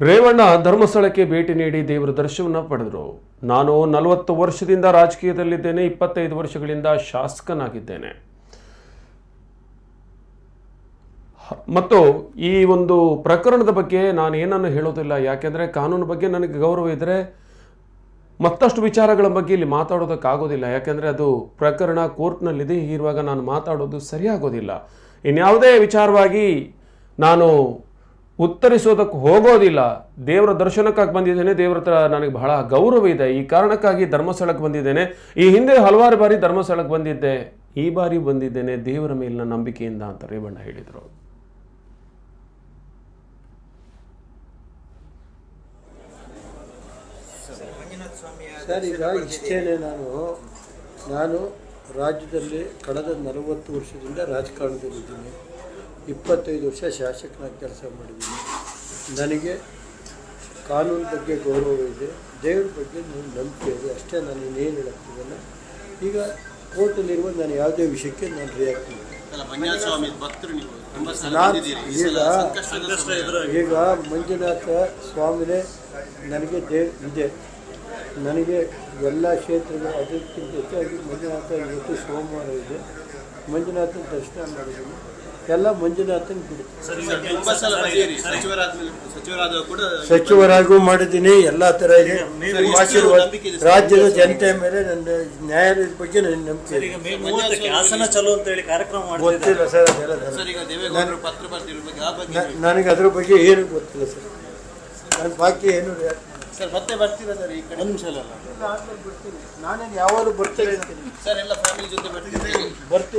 ರೇವಣ್ಣ ಧರ್ಮಸ್ಥಳಕ್ಕೆ ಭೇಟಿ ನೀಡಿ ದೇವರ ದರ್ಶನವನ್ನು ಪಡೆದರು. ನಾನು ನಲವತ್ತು ವರ್ಷದಿಂದ ರಾಜಕೀಯದಲ್ಲಿದ್ದೇನೆ, ಇಪ್ಪತ್ತೈದು ವರ್ಷಗಳಿಂದ ಶಾಸಕನಾಗಿದ್ದೇನೆ. ಮತ್ತು ಈ ಒಂದು ಪ್ರಕರಣದ ಬಗ್ಗೆ ನಾನು ಏನನ್ನು ಹೇಳೋದಿಲ್ಲ. ಯಾಕೆಂದರೆ ಕಾನೂನು ಬಗ್ಗೆ ನನಗೆ ಗೌರವ ಇದ್ದರೆ ಮತ್ತಷ್ಟು ವಿಚಾರಗಳ ಬಗ್ಗೆ ಇಲ್ಲಿ ಮಾತಾಡೋದಕ್ಕಾಗೋದಿಲ್ಲ. ಯಾಕೆಂದರೆ ಅದು ಪ್ರಕರಣ ಕೋರ್ಟ್ನಲ್ಲಿದೆ. ಇರುವಾಗ ನಾನು ಮಾತಾಡೋದು ಸರಿಯಾಗೋದಿಲ್ಲ. ಇನ್ಯಾವುದೇ ವಿಚಾರವಾಗಿ ನಾನು ಉತ್ತರಿಸೋದಕ್ಕೆ ಹೋಗೋದಿಲ್ಲ. ದೇವರ ದರ್ಶನಕ್ಕಾಗಿ ಬಂದಿದ್ದೇನೆ, ದೇವರ ಹತ್ರ ನನಗೆ ಬಹಳ ಗೌರವ ಇದೆ. ಈ ಕಾರಣಕ್ಕಾಗಿ ಧರ್ಮಸ್ಥಳಕ್ಕೆ ಬಂದಿದ್ದೇನೆ. ಈ ಹಿಂದೆ ಹಲವಾರು ಬಾರಿ ಧರ್ಮಸ್ಥಳಕ್ಕೆ ಬಂದಿದ್ದೆ. ಈ ಬಾರಿ ಬಂದಿದ್ದೇನೆ, ದೇವರ ಮೇಲಿನ ನಂಬಿಕೆಯಿಂದ ಅಂತ ರೇವಣ್ಣ ಹೇಳಿದರು. ನಾನು. ನಾನು ರಾಜ್ಯದಲ್ಲಿ ಕಳೆದ ನಲವತ್ತು ವರ್ಷದಿಂದ ರಾಜಕಾರಣದಲ್ಲಿದ್ದೀನಿ. ಇಪ್ಪತ್ತೈದು ವರ್ಷ ಶಾಸಕನಾಗಿ ಕೆಲಸ ಮಾಡಿದ್ದೀನಿ. ನನಗೆ ಕಾನೂನು ಬಗ್ಗೆ ಗೌರವ ಇದೆ. ದೇವ್ರ ಬಗ್ಗೆ ನನ್ನ ನಂಬಿಕೆ ಇದೆ. ಅಷ್ಟೇ ನಾನು ಇನ್ನೇನು ಹೇಳಕ್ತಿದ್ದಲ್ಲ ಈಗ ಕೋರ್ಟಲ್ಲಿರುವ ನಾನು ಯಾವುದೇ ವಿಷಯಕ್ಕೆ ನಾನು ರಿಯಾಕ್ಟ್ ಸಲ ನಾನು ಈಗ ಈಗ ಮಂಜುನಾಥ ಸ್ವಾಮಿನೇ ನನಗೆ ದೇ ಇದೆ. ನನಗೆ ಎಲ್ಲ ಕ್ಷೇತ್ರಗಳು ಅದಕ್ಕಿಂತ ಹೆಚ್ಚಾಗಿ ಮಂಜುನಾಥ ಇವತ್ತು ಸೋಮವಾರ ಇದೆ. ಮಂಜುನಾಥ ದರ್ಶನ ಮಾಡಿದ್ದೀನಿ. ಎಲ್ಲ ಮಂಜುನಾಥನ್ ಬಿಡು ಈಗ ತುಂಬಾ ಸಲ ಬಂದಿದ್ದೀರಿ ಸಚಿವರಾದ್ಮೇಲೆ ಸಚಿವರಾದ ಕೂಡ ಸಚಿವರಾಗೂ ಮಾಡಿದ್ದೀನಿ ಎಲ್ಲ ತರ ಇದೆ. ರಾಜ್ಯದ ಜನತೆ ಮೇಲೆ ನನ್ನ ನ್ಯಾಯಾಲಯದ ಬಗ್ಗೆ ನನ್ನ ನಂಬಿಕೆ ಇದೆ. ಈಗ ಮೇ ಮೂವತ್ತಕ್ಕೆ ಹಾಸನ ಚಲೋ ಅಂತ ಹೇಳಿ ಕಾರ್ಯಕ್ರಮ ಮಾಡ್ತಿದ್ದಾರೆ. ಗೊತ್ತಿಲ್ಲ ಸರ್ ಅದೆಲ್ಲ ನನಗೆ. ಸರ್ ಈಗ ದೇವೇಗೌಡರು ಪತ್ರ ಬರ್ತಿರೋ ಆ ಬಗ್ಗೆ ನನಗೆ ಅದ್ರ ಬಗ್ಗೆ ಏನು ಗೊತ್ತಿಲ್ಲ ಸರ್. ನನ್ನ ಬಾಕಿ ಏನು ಸರ್ ಮತ್ತೆ ಬರ್ತೀರಾ ಸರ್ ಈ ಕಡೆ? ನಿಮಿಷ ಅಲ್ಲ. ಬರ್ತೀನಿ. ನಾನೇನು ಯಾವಾಗಲೂ ಬರ್ತೇನೆ ಸರ್ ಎಲ್ಲ ಫ್ಯಾಮಿಲಿ ಜೊತೆ ಬರ್ತೀನಿ. ಒಂದು